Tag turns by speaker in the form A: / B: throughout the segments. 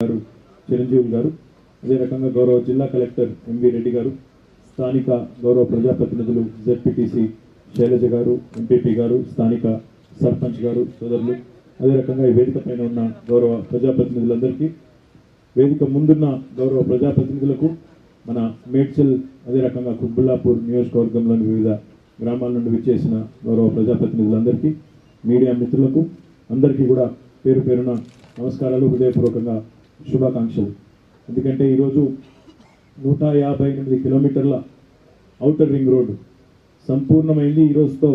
A: గారు చిరంజీవి గారు అదే రకంగా గౌరవ జిల్లా కలెక్టర్ ఎంవి రెడ్డి గారు స్థానిక గౌరవ ప్రజాప్రతినిధులు జెడ్పీటీసీ శైలజ గారు ఎంపీపీ గారు స్థానిక సర్పంచ్ గారు సోదరులు అదే రకంగా ఈ వేదిక పైన ఉన్న గౌరవ ప్రజాప్రతినిధులందరికీ వేదిక ముందున్న గౌరవ ప్రజాప్రతినిధులకు మన మేడ్చల్ అదే రకంగా కుబ్బుల్లాపూర్ నియోజకవర్గంలోని వివిధ గ్రామాల నుండి విచ్చేసిన గౌరవ ప్రజాప్రతినిధులందరికీ మీడియా మిత్రులకు అందరికీ కూడా పేరు పేరున నమస్కారాలు హృదయపూర్వకంగా శుభాకాంక్షలు. ఎందుకంటే ఈరోజు నూట యాభై ఎనిమిది కిలోమీటర్ల అవుటర్ రింగ్ రోడ్డు సంపూర్ణమైంది. ఈరోజుతో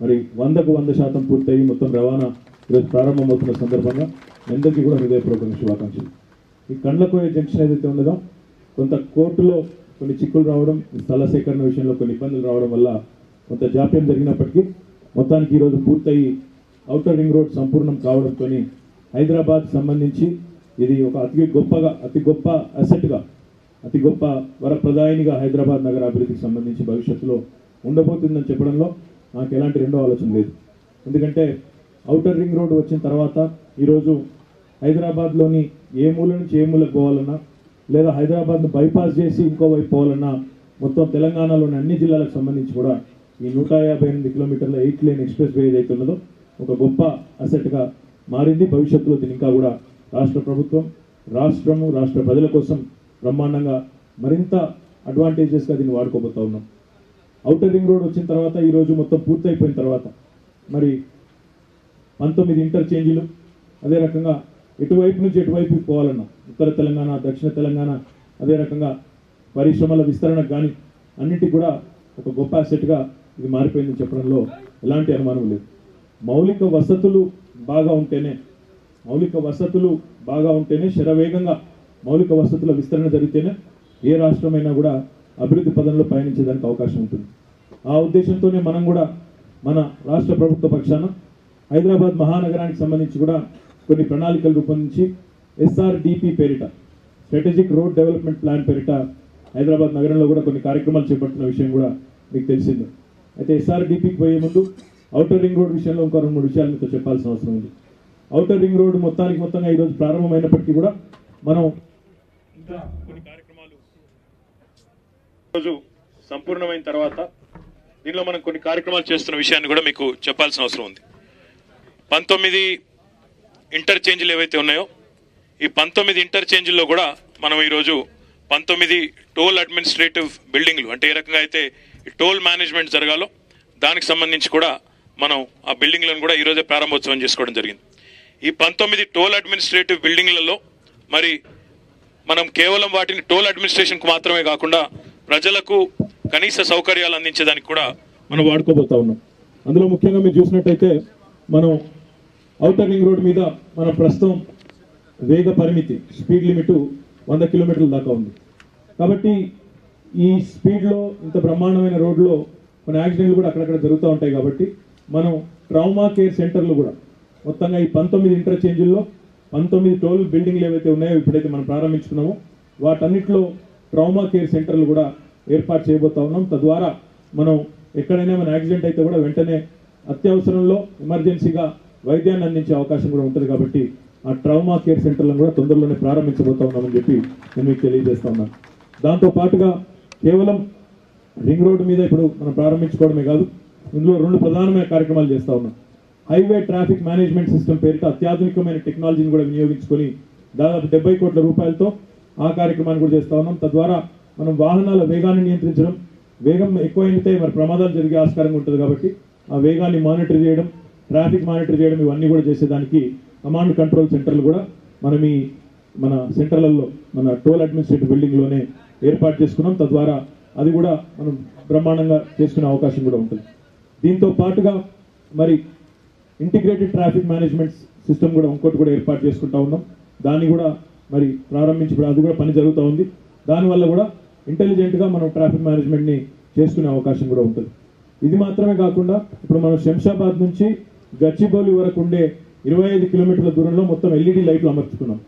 A: మరి వందకు వంద శాతం పూర్తయి మొత్తం రవాణా ఈరోజు ప్రారంభమవుతున్న సందర్భంగా అందరికీ కూడా హృదయపూర్వకంగా శుభాకాంక్షలు. ఈ కండ్లకోయ జంక్షన్ ఏదైతే ఉన్నదో కొంత కోర్టులో కొన్ని చిక్కులు రావడం ఈ స్థల సేకరణ విషయంలో కొన్ని ఇబ్బందులు రావడం వల్ల కొంత జాప్యం జరిగినప్పటికీ మొత్తానికి ఈరోజు పూర్తయి అవుటర్ రింగ్ రోడ్ సంపూర్ణం కావడంతో హైదరాబాద్ సంబంధించి ఇది ఒక అతి గొప్పగా అతి గొప్ప అసెట్గా అతి గొప్ప వరప్రదాయనిగా హైదరాబాద్ నగర అభివృద్ధికి సంబంధించి భవిష్యత్తులో ఉండబోతుందని చెప్పడంలో నాకు ఎలాంటి రెండో ఆలోచన లేదు. ఎందుకంటే ఔటర్ రింగ్ రోడ్ వచ్చిన తర్వాత ఈరోజు హైదరాబాద్లోని ఏ మూల నుంచి ఏ మూలకు పోవాలన్నా లేదా హైదరాబాద్ను బైపాస్ చేసి ఇంకోవైపు పోవాలన్నా మొత్తం తెలంగాణలోని అన్ని జిల్లాలకు సంబంధించి కూడా ఈ నూట యాభై ఎనిమిది కిలోమీటర్ల ఎయిట్ లేన్ ఎక్స్ప్రెస్ వే ఏదైతే ఉన్నదో ఒక గొప్ప అసెట్గా మారింది. భవిష్యత్తులో దీని ఇంకా కూడా రాష్ట్ర ప్రభుత్వం రాష్ట్రము రాష్ట్ర ప్రజల కోసం బ్రహ్మాండంగా మరింత అడ్వాంటేజెస్గా దీన్ని వాడుకోబోతా ఉన్నాం. అవుటర్ రింగ్ రోడ్ వచ్చిన తర్వాత ఈరోజు మొత్తం పూర్తయిపోయిన తర్వాత మరి పంతొమ్మిది ఇంటర్చేంజీలు అదే రకంగా ఎటువైపు నుంచి ఎటువైపు పోవాలన్నా ఉత్తర తెలంగాణ దక్షిణ తెలంగాణ అదే రకంగా పరిశ్రమల విస్తరణకు కానీ అన్నిటికీ కూడా ఒక గొప్ప అసెట్గా ఇది మారిపోయింది చెప్పడంలో ఎలాంటి అనుమానం లేదు. మౌలిక వసతులు బాగా ఉంటేనే మౌలిక వసతులు బాగా ఉంటేనే శరవేగంగా మౌలిక వసతుల విస్తరణ జరిగితేనే ఏ రాష్ట్రమైనా కూడా అభివృద్ధి పదంలో పయనించేదానికి అవకాశం ఉంటుంది. ఆ ఉద్దేశంతోనే మనం కూడా మన రాష్ట్ర ప్రభుత్వ పక్షాన హైదరాబాద్ మహానగరానికి సంబంధించి కూడా కొన్ని ప్రణాళికలు రూపొందించి ఎస్ఆర్డిపి పేరిట స్ట్రాటజిక్ రోడ్ డెవలప్మెంట్ ప్లాన్ పేరిట హైదరాబాద్ నగరంలో కూడా కొన్ని కార్యక్రమాలు చేపట్టిన విషయం కూడా మీకు తెలిసిందే. అయితే ఎస్ఆర్డిపికి పోయే ముందు అవుటర్ రింగ్ రోడ్ విషయంలో ఇంకో రెండు మూడు విషయాలు మీతో చెప్పాల్సిన అవసరం ఉంది. అవుటర్ రింగ్ రోడ్ మొత్తానికి మొత్తంగా ఈరోజు ప్రారంభమైనప్పటికీ కూడా మనం ఇంకా కొన్ని కార్యక్రమాలు రోజు సంపూర్ణమైన తర్వాత దీనిలో మనం కొన్ని కార్యక్రమాలు చేస్తున్న విషయాన్ని కూడా మీకు చెప్పాల్సిన అవసరం ఉంది. పంతొమ్మిది ఇంటర్చేంజ్లు ఏవైతే ఉన్నాయో ఈ పంతొమ్మిది ఇంటర్చేంజ్ల్లో కూడా మనం ఈరోజు పంతొమ్మిది టోల్ అడ్మినిస్ట్రేటివ్ బిల్డింగ్లు అంటే ఏ రకంగా అయితే టోల్ మేనేజ్మెంట్ జరగాలో దానికి సంబంధించి కూడా మనం ఆ బిల్డింగ్లను కూడా ఈరోజే ప్రారంభోత్సవం చేసుకోవడం జరిగింది. ఈ పంతొమ్మిది టోల్ అడ్మినిస్ట్రేటివ్ బిల్డింగ్లలో మరి మనం కేవలం వాటిని టోల్ అడ్మినిస్ట్రేషన్కు మాత్రమే కాకుండా ప్రజలకు కనీస సౌకర్యాలు అందించేదానికి కూడా మనం వాడుకోబోతా ఉన్నాం. అందులో ముఖ్యంగా మీరు చూసినట్టయితే మనం అవుటర్ రింగ్ రోడ్ మీద మన ప్రస్తుతం వేగ పరిమితి స్పీడ్ లిమిట్ వంద కిలోమీటర్ల దాకా ఉంది. కాబట్టి ఈ స్పీడ్లో ఇంత బ్రహ్మాండమైన రోడ్లో మన యాక్సిడెంట్లు కూడా అక్కడక్కడ జరుగుతూ ఉంటాయి కాబట్టి మనం ట్రామా కేర్ సెంటర్లు కూడా మొత్తంగా ఈ పంతొమ్మిది ఇంటర్చేంజ్ల్లో పంతొమ్మిది టోల్ బిల్డింగ్లు ఏవైతే ఉన్నాయో ఇప్పుడైతే మనం ప్రారంభించుకున్నామో వాటన్నిటిలో ట్రామా కేర్ సెంటర్లు కూడా ఏర్పాటు చేయబోతా ఉన్నాం. తద్వారా మనం ఎక్కడైనా మన యాక్సిడెంట్ అయితే కూడా వెంటనే అత్యవసరంలో ఎమర్జెన్సీగా వైద్యాన్ని అందించే అవకాశం కూడా ఉంటుంది కాబట్టి ఆ ట్రామా కేర్ సెంటర్లను కూడా తొందరలోనే ప్రారంభించబోతా ఉన్నామని చెప్పి నేను మీకు తెలియజేస్తా ఉన్నాను. దాంతో పాటుగా కేవలం రింగ్ రోడ్డు మీద ఇప్పుడు మనం ప్రారంభించుకోవడమే కాదు ఇందులో రెండు ప్రధానమైన కార్యక్రమాలు చేస్తా ఉన్నాం. హైవే ట్రాఫిక్ మేనేజ్మెంట్ సిస్టమ్ పేరిట అత్యాధునికమైన టెక్నాలజీని కూడా వినియోగించుకొని దాదాపు డెబ్బై కోట్ల రూపాయలతో ఆ కార్యక్రమాన్ని కూడా చేస్తా ఉన్నాం. తద్వారా మనం వాహనాల వేగాన్ని నియంత్రించడం వేగం ఎక్కువైతే మరి ప్రమాదాలు జరిగే ఆస్కారంగా ఉంటుంది కాబట్టి ఆ వేగాన్ని మానిటర్ చేయడం ట్రాఫిక్ మానిటర్ చేయడం ఇవన్నీ కూడా చేసేదానికి కమాండ్ కంట్రోల్ సెంటర్లు కూడా మనం ఈ మన సెంటర్లలో మన టోల్ అడ్మినిస్ట్రేటివ్ బిల్డింగ్లోనే ఏర్పాటు చేసుకున్నాం. తద్వారా అది కూడా మనం బ్రహ్మాండంగా చేసుకునే అవకాశం కూడా ఉంటుంది. దీంతో పాటుగా మరి ఇంటిగ్రేటెడ్ ట్రాఫిక్ మేనేజ్మెంట్ సిస్టమ్ కూడా ఇంకోటి కూడా ఏర్పాటు చేసుకుంటా ఉన్నాం. దాన్ని కూడా మరి ప్రారంభించి అది కూడా పని జరుగుతూ ఉంది. దానివల్ల కూడా ఇంటెలిజెంట్గా మనం ట్రాఫిక్ మేనేజ్మెంట్ని చేసుకునే అవకాశం కూడా ఉంటుంది. ఇది మాత్రమే కాకుండా ఇప్పుడు మనం శంషాబాద్ నుంచి గచ్చిబౌలి వరకు ఉండే ఇరవై ఐదు కిలోమీటర్ల దూరంలో మొత్తం ఎల్ఈడి లైట్లు అమర్చుకున్నాం.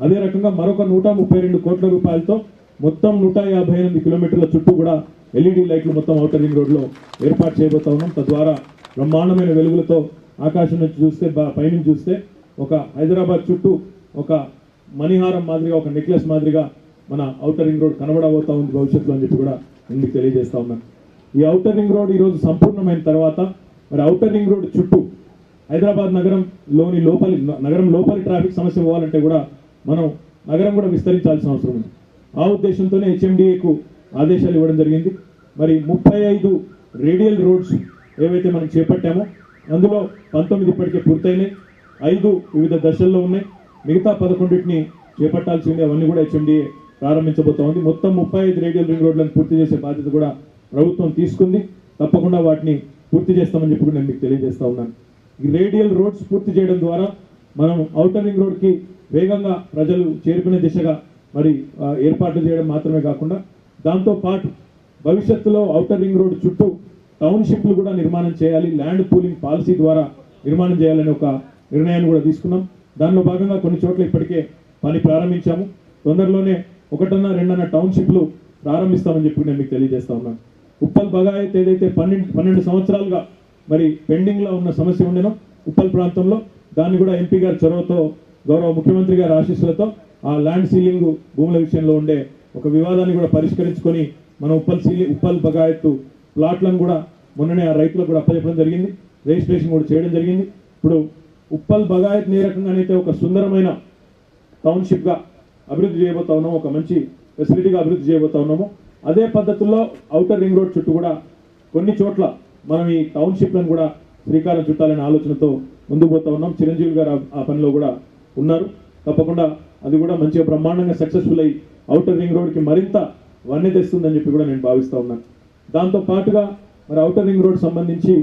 A: అదే రకంగా మరొక నూట ముప్పై రెండు కోట్ల రూపాయలతో మొత్తం నూట యాభై ఎనిమిది కిలోమీటర్ల చుట్టూ కూడా ఎల్ఈడి లైట్లు మొత్తం ఔటర్ రింగ్ రోడ్లో ఏర్పాటు చేయబోతా ఉన్నాం. తద్వారా బ్రహ్మాండమైన వెలుగులతో ఆకాశం నుంచి చూస్తే బా- పైనుంచి చూస్తే ఒక హైదరాబాద్ చుట్టూ ఒక మణిహారం మాదిరిగా ఒక నెక్లెస్ మాదిరిగా మన ఔటర్ రింగ్ రోడ్ కనబడబోతా ఉంది భవిష్యత్తులో అని చెప్పి కూడా ఇందుకు మీకు తెలియజేస్తా ఉన్నాను. ఈ ఔటర్ రింగ్ రోడ్ ఈరోజు సంపూర్ణమైన తర్వాత మరి ఔటర్ రింగ్ రోడ్ చుట్టూ హైదరాబాద్ నగరంలోని లోపలి నగరం లోపలి ట్రాఫిక్ సమస్య పోవాలంటే కూడా మనం నగరం కూడా విస్తరించాల్సిన అవసరం ఉంది. ఆ ఉద్దేశంతోనే హెచ్ఎండిఏకు ఆదేశాలు ఇవ్వడం జరిగింది. మరి ముప్పై ఐదు రేడియల్ రోడ్స్ ఏవైతే మనం చేపట్టామో అందులో పంతొమ్మిది ఇప్పటికే పూర్తయినాయి. ఐదు వివిధ దశల్లో ఉన్నాయి. మిగతా పదకొండింటిని చేపట్టాల్సింది అవన్నీ కూడా హెచ్ఎండిఏ ప్రారంభించబోతా ఉంది. మొత్తం ముప్పై ఐదు రేడియల్ రింగ్ రోడ్లను పూర్తి చేసే బాధ్యత కూడా ప్రభుత్వం తీసుకుంది. తప్పకుండా వాటిని పూర్తి చేస్తామని చెప్పి కూడా నేను మీకు తెలియజేస్తా ఉన్నాను. ఈ రేడియల్ రోడ్స్ పూర్తి చేయడం ద్వారా మనం ఔటర్ రింగ్ రోడ్కి వేగంగా ప్రజలు చేరుకునే దిశగా మరి ఏర్పాట్లు చేయడం మాత్రమే కాకుండా దాంతో పాటు భవిష్యత్తులో ఔటర్ రింగ్ రోడ్ చుట్టూ టౌన్షిప్లు కూడా నిర్మాణం చేయాలి ల్యాండ్ పూలింగ్ పాలసీ ద్వారా నిర్మాణం చేయాలని ఒక నిర్ణయాన్ని కూడా తీసుకున్నాం. దానిలో భాగంగా కొన్ని చోట్ల ఇప్పటికే పని ప్రారంభించాము. తొందరలోనే ఒకటన్నా రెండన్న టౌన్షిప్లు ప్రారంభిస్తామని చెప్పి నేను మీకు తెలియజేస్తా ఉన్నాను. ఉప్పల్ బగాయత్ ఏదైతే పన్నెండు పన్నెండు సంవత్సరాలుగా మరి పెండింగ్లో ఉన్న సమస్య ఉండేనో ఉప్పల్ ప్రాంతంలో దాన్ని కూడా ఎంపీ గారి చొరవతో గౌరవ ముఖ్యమంత్రి గారి ఆశీస్సులతో ఆ ల్యాండ్ సీలింగ్ భూముల విషయంలో ఉండే ఒక వివాదాన్ని కూడా పరిష్కరించుకొని మనం ఉప్పల్ సీలి ఉప్పల్ బగాయత్తు ప్లాట్లను కూడా మొన్ననే ఆ రైతులకు కూడా అప్పచెప్పడం జరిగింది. రిజిస్ట్రేషన్ కూడా చేయడం జరిగింది. ఇప్పుడు ఉప్పల్ బగాయత్ ఏ రకంగానైతే ఒక సుందరమైన టౌన్షిప్గా అభివృద్ధి చేయబోతా ఉన్నాము ఒక మంచి ఫెసిలిటీగా అభివృద్ధి చేయబోతా ఉన్నాము. అదే పద్ధతుల్లో అవుటర్ రింగ్ రోడ్ చుట్టూ కూడా కొన్ని చోట్ల మనం ఈ టౌన్షిప్లను కూడా శ్రీకారం చుట్టాలనే ఆలోచనతో ముందుకు పోతా ఉన్నాం. చిరంజీవి గారు ఆ పనిలో కూడా ఉన్నారు. తప్పకుండా అది కూడా మంచిగా బ్రహ్మాండంగా సక్సెస్ఫుల్ అయ్యి అవుటర్ రింగ్ రోడ్కి మరింత వన్నె తెస్తుందని చెప్పి కూడా నేను భావిస్తూ ఉన్నాను దాంతో పాటుగా మరి అవుటర్ రింగ్ రోడ్ సంబంధించి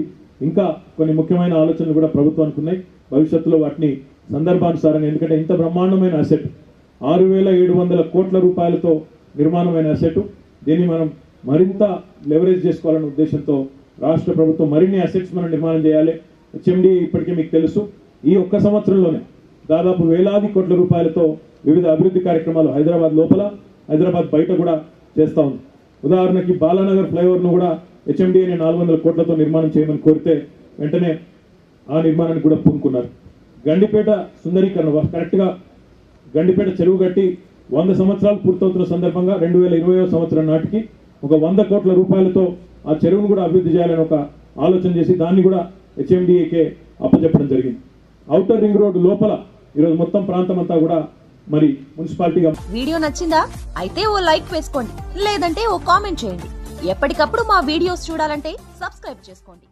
A: ఇంకా కొన్ని ముఖ్యమైన ఆలోచనలు కూడా ప్రభుత్వానికి ఉన్నాయి. భవిష్యత్తులో వాటిని సందర్భానుసారంగా ఎందుకంటే ఇంత బ్రహ్మాండమైన అసెట్ ఆరు వేల ఏడు వందల కోట్ల రూపాయలతో నిర్మాణమైన అసెట్ దీన్ని మనం మరింత లెవరేజ్ చేసుకోవాలనే ఉద్దేశంతో రాష్ట్ర ప్రభుత్వం మరిన్ని అసెట్స్ మనం నిర్మాణం చేయాలి. హెచ్ఎండి ఇప్పటికే మీకు తెలుసు. ఈ ఒక్క సంవత్సరంలోనే దాదాపు వేలాది కోట్ల రూపాయలతో వివిధ అభివృద్ధి కార్యక్రమాలు హైదరాబాద్ లోపల హైదరాబాద్ బయట కూడా చేస్తా ఉంది. ఉదాహరణకి బాలానగర్ ఫ్లైఓవర్ను కూడా హెచ్ఎండిఏని నాలుగు వందల కోట్లతో నిర్మాణం చేయమని కోరితే వెంటనే ఆ నిర్మాణాన్ని కూడా పూనుకున్నారు. గండిపేట సుందరీకరణ కరెక్ట్గా గండిపేట చెరువు కట్టి వంద సంవత్సరాలు పూర్తవుతున్న సందర్భంగా రెండు వేల ఇరవై సంవత్సరం నాటికి ఒక వంద కోట్ల రూపాయలతో ఆ చెరువును కూడా అభివృద్ధి చేయాలని ఒక ఆలోచన చేసి దాన్ని కూడా హెచ్ఎండిఏకే అప్పచెప్పడం జరిగింది. ఔటర్ రింగ్ రోడ్డు లోపల ఈరోజు మొత్తం ప్రాంతం అంతా కూడా మరి మున్సిపాలిటీగా
B: వీడియో నచ్చిందా? అయితే ఓ లైక్ వేసుకోండి. లేదంటే ఓ కామెంట్ చేయండి. ఎప్పటికప్పుడు మా వీడియోస్ చూడాలంటే సబ్స్క్రైబ్ చేసుకోండి.